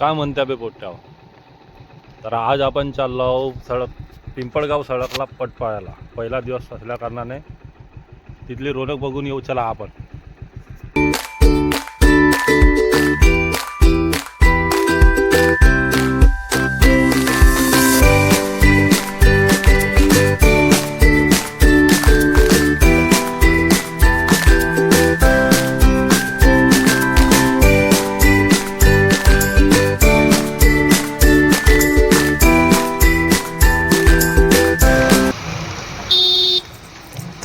काय म्हणत्या बे पोट्याव तर आज आपण चाललो आहो सडक पिंपळगाव सडकला पटपाळायला. पहिला दिवस असल्या कारणाने तिथली रोनक बघून येऊ चला आपण.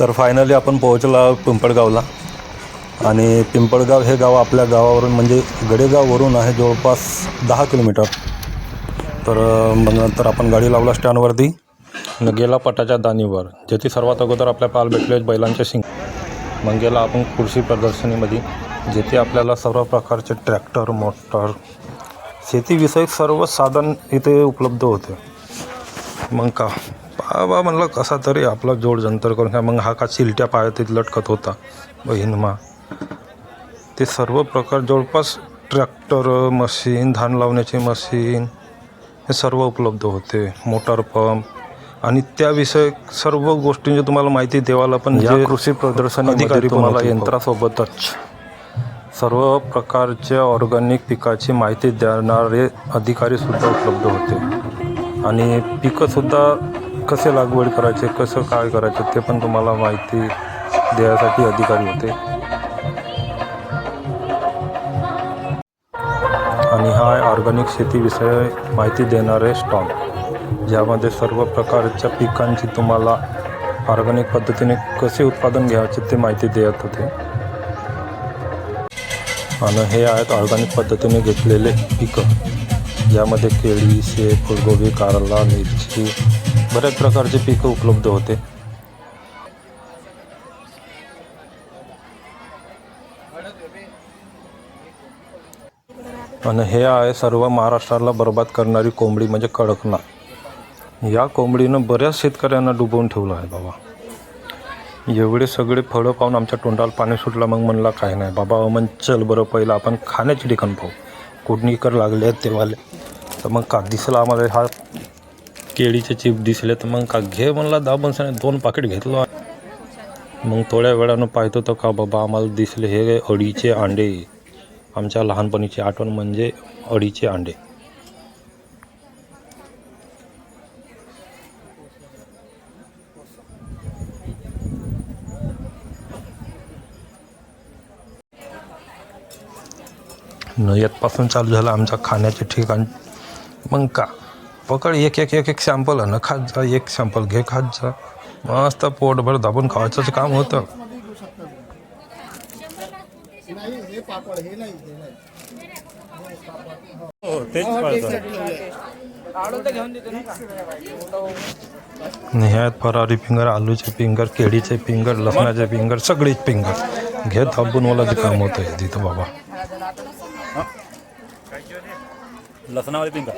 तर फायनली आपण पोहोचलो आहोत पिंपळगावला. आणि पिंपळगाव हे गाव आपल्या गावावरून म्हणजे गडेगाववरून आहे जवळपास दहा किलोमीटर. तर मग नंतर आपण गाडी लावला स्टँडवरती. गेला पटाच्या दानीवर जेथे सर्वात अगोदर आपल्या पाल भेटले बैलांचे शिंग. मग गेला आपण कृषी प्रदर्शनीमध्ये जेथे आपल्याला सर्व प्रकारचे ट्रॅक्टर मोटर शेतीविषयक सर्व साधन इथे उपलब्ध होते. मग का? बाबा म्हणलं कसा तरी आपला जोड जंतर करून काय मग हा का चिलट्या पायात लटकत होता. बहीणमा ते सर्व प्रकार जवळपास ट्रॅक्टर मशीन धान लावण्याची मशीन हे सर्व उपलब्ध होते. Motor pump. आणि त्याविषयी सर्व गोष्टींची तुम्हाला माहिती देवाला पण या जे कृषी प्रदर्शनी अधिकारी तुम्हाला यंत्रासोबतच. सर्व प्रकारच्या ऑर्गॅनिक पिकाची माहिती देणारे अधिकारी सुद्धा उपलब्ध होते. आणि पिकंसुद्धा कसे लागवड करायचे कसं काय करायचं ते पण तुम्हाला माहिती देण्यासाठी अधिकारी होते. आणि हा आहे ऑर्गॅनिक शेतीविषयी माहिती देणारे स्टॉल ज्यामध्ये सर्व प्रकारच्या पिकांची तुम्हाला ऑर्गॅनिक पद्धतीने कसे उत्पादन घ्यायचे ते माहिती देत होते. आणि हे आहेत ऑर्गॅनिक पद्धतीने घेतलेले पिकं ज्यामध्ये केळी शेप फुलगोबी कारला मिरची बऱ्याच प्रकारचे पिकं उपलब्ध होते. आणि हे आहे सर्व महाराष्ट्राला बर्बाद करणारी कोंबडी म्हणजे कडकना या कोंबडीनं बऱ्याच शेतकऱ्यांना डुबवून ठेवलं आहे बाबा. एवढे सगळे फळं पाहून आमच्या तोंडाला पाणी सुटलं मग म्हणला काय नाही बाबा अमन चल बरं पहिलं आपण खाण्याची ठिकाण पाहू. कुडणीकर लागले आहेत तेवाले. तर मग का दिसला आम्हाला हा केळीचे चिप दिसले तर मग का घे म्हणला दहा पंचाने दोन पाकिट घेतलो. मग थोड्या वेळानं पाहतो तर का बाबा आम्हाला दिसले हे अडीचे अंडे. आमच्या लहानपणीची आठवण म्हणजे अडीचे अंडे. नयतपासून चालू झालं आमच्या खाण्याचे ठिकाण. मग का? पकड एक एक एक एक सॅम्पल आहे ना खात जा एक सॅम्पल घे खात जा. मस्त पोटभर दाबून खावायचं काम होतं. हो ह्यात फरारी फिंगर आलूचे फिंगर केळीचे फिंगर लसणाचे फिंगर सगळीच फिंगर. घे थांबून मला जे काम होतं आहे तिथं बाबा. लसणावाले फिंगर.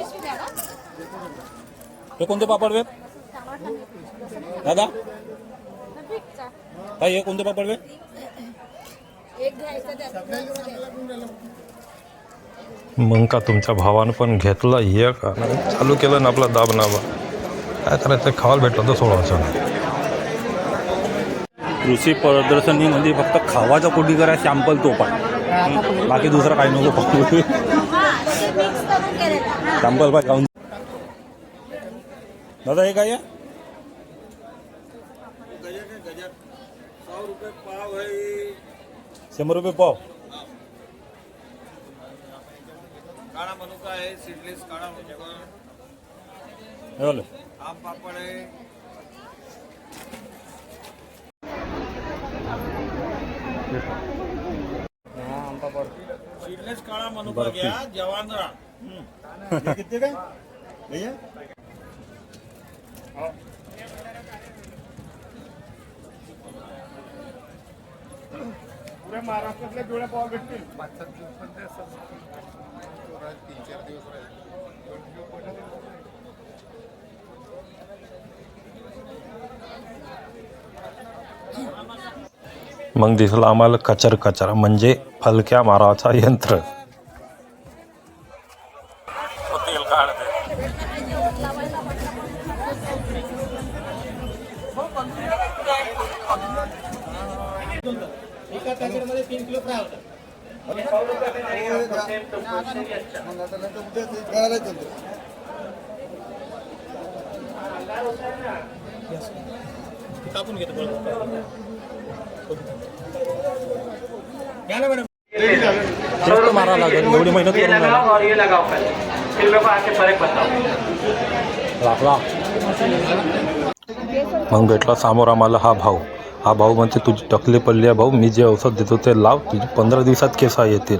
हे कोणते पापड वेत दादा? काय हे कोणते पापड वेत मग का तुमच्या भावानं पण घेतलं हे का? चालू केलं ना आपला दाब नाबा काय करायचं? खावायला भेटलं तर नाही कृषी प्रदर्शनीमध्ये फक्त खावाचा कोटी करा सॅम्पल तो पण. बाकी दुसरं काही नको. फक्त सॅम्पल पाय खाऊन दादा हे काय? शंभर रुपये पाव. काळा मनुका आहे सीडलेस काळा मनुका. हे. आम पापड आहे. सीडलेस काळा मनुका घ्या जवान राहा किती काय? भैया पुऱ्या महाराष्ट्रातल्या पिवळ्या पाव भेटतील. पाच सात दिवस पण ते तीन चार दिवस राहील मग दिसलं आम्हाला कचर कचर म्हणजे फलक्या माराचा यंत्र. एका पॅकेटमध्ये तीन किलो फ्राय होतात. कापून घेतो घ्या ना मॅडम. जास्त मारा लागेल. एवढी मेहनत करून ये राहिला. लगाओ और ये लगाओ पहले फिर मेरे को आके फर्क बताओ लागला. मग भेटला समोर आम्हाला हा भाऊ. हा भाऊ म्हणते तुझी टकली पडली आहे भाऊ मी जे औषध देतो ते लाव तुझी पंधरा दिवसात केसा येतील.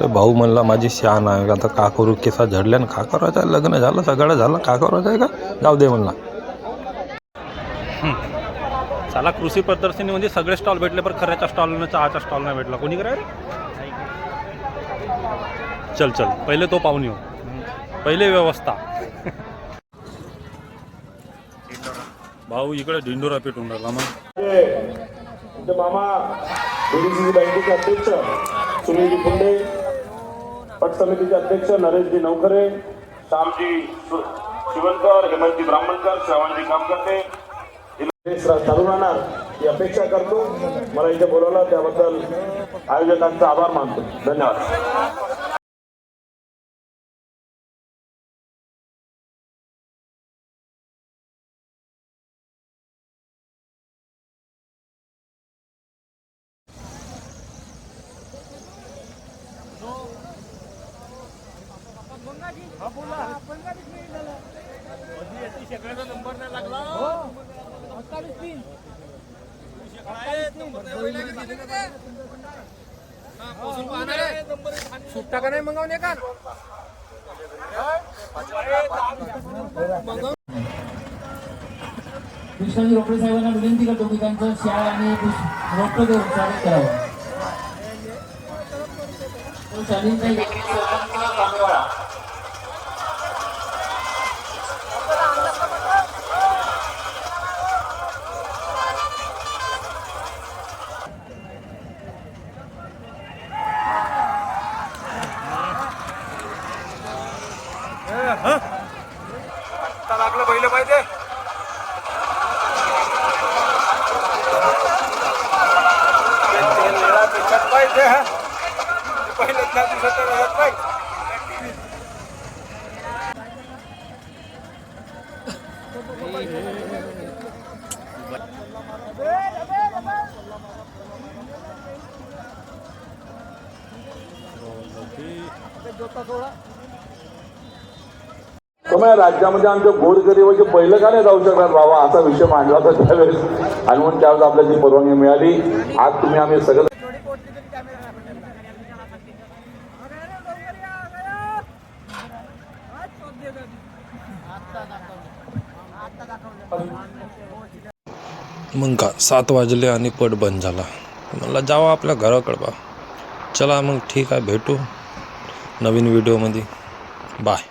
तर भाऊ म्हणला माझी शान आहे आता का करू केसा झडल्या आणि का करायचं आहे? लग्न झालं सगळं झालं का करायचं आहे का? जाऊ दे म्हणला. चला कृषी प्रदर्शनी म्हणजे सगळे स्टॉल भेटले पण खऱ्याच्या स्टॉल चहाच्या स्टॉल नाही भेटला. कोणी कराय चल चल. पहिले तो पाहून येऊ. पहिले व्यवस्था. भाऊ इकडे ढिंडोरा पेटून राहिला मग तुमचे मामा बीडीसीसी बँकेचे अध्यक्ष सुनीलजी फुंडे पट समितीचे अध्यक्ष नरेशजी नवखरे श्यामजी शिवनकर शिवणकर हेमंतजी ब्राह्मणकर श्रावणजी कामकर्ते जिल्हा चालू राहणार ही अपेक्षा करतो. मला इथे बोलवलं त्याबद्दल आयोजकांचा आभार मानतो. धन्यवाद. सुट्टा का नाही मग का कृष्णाजी रोकडे साहेबांना विनंती करतो की त्यांचं शाळा आणि रोपटं देऊन स्वागत करावं तो पहिलं राज्यामध्ये आमच्या गोरगरीबाचे पहिलं का नाही जाऊ शकणार बाबा? असा विषय मांडला होता त्यावेळेस. आणि म्हणून त्यावेळेस आपल्याला परवानगी मिळाली. आज तुम्ही आम्ही सगळं मग का सात वाजले आणि पट बंद झाला. मला जावा आपल्या घराकडं बा. चला मग ठीक आहे भेटू नवीन व्हिडिओमध्ये बाय